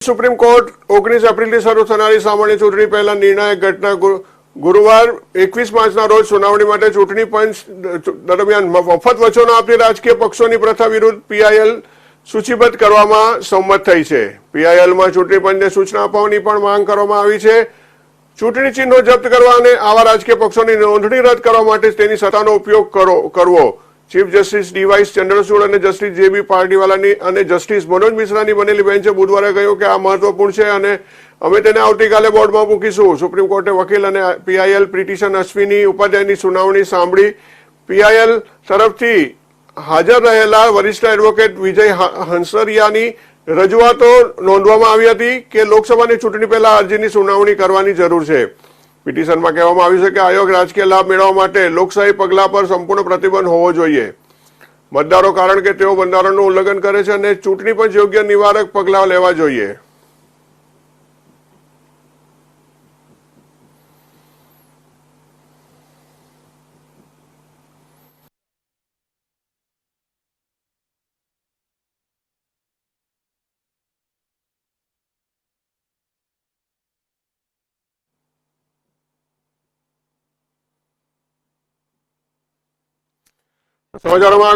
Supreme court ઓગણીસ એપ્રિલથી શરૂ થનારી સામાન્ય ચૂંટણી પહેલા નિર્ણાયક ઘટના ગુરુવાર એકવીસ માર્ચના રોજ સુનાવણી માટે ચૂંટણી પંચ દરમિયાન મફત વચનો આપતી રાજકીય પક્ષોની પ્રથા વિરુદ્ધ પીઆઈએલ સૂચિબદ્ધ કરવામાં સંમત થઈ છે. પીઆઈએલમાં ચૂંટણી પંચને સૂચના આપવાની પણ માંગ કરવામાં આવી છે. ચૂંટણી ચિહ્નો જપ્ત કરવા અને આવા રાજકીય પક્ષોની નોંધણી રદ કરવા માટે તેની સત્તાનો ઉપયોગ કરો, કરવો. ચીફ જસ્ટિસ ડીવાય ચંદ્રચૂડ અને જસ્ટિસ જે બી પાર્ટીવાલાની અને જસ્ટિસ મનોજ મિશ્રાની બનેલી બેન્ચે બુધવારે કહ્યું કે આ મહત્વપૂર્ણ છે અને અમે તેને આવતીકાલે બોર્ડમાં મૂકીશું. સુપ્રીમ કોર્ટે વકીલ અને પીઆઈએલ પિટિશન અશ્વિની ઉપાધ્યાયની સુનાવણી સાંભળી પીઆઈએલ તરફથી હાજર રહેલા વરિષ્ઠ એડવોકેટ વિજય હંસરિયાની રજૂઆતો નોંધવામાં આવી હતી કે લોકસભાની ચૂંટણી પહેલા અરજીની સુનાવણી કરવાની જરૂર છે. પિટિશનમાં કહેવામાં આવ્યું છે કે આયોગ રાજકીય લાભ મેળવવા માટે લોકશાહી પગલા પર સંપૂર્ણ પ્રતિબંધ હોવો જોઈએ. મતદારો કારણ કે તેઓ બંધારણનું ઉલ્લંઘન કરે છે અને ચૂંટણી પણ યોગ્ય નિવારક પગલાં લેવા જોઈએ. സഹോദരമായ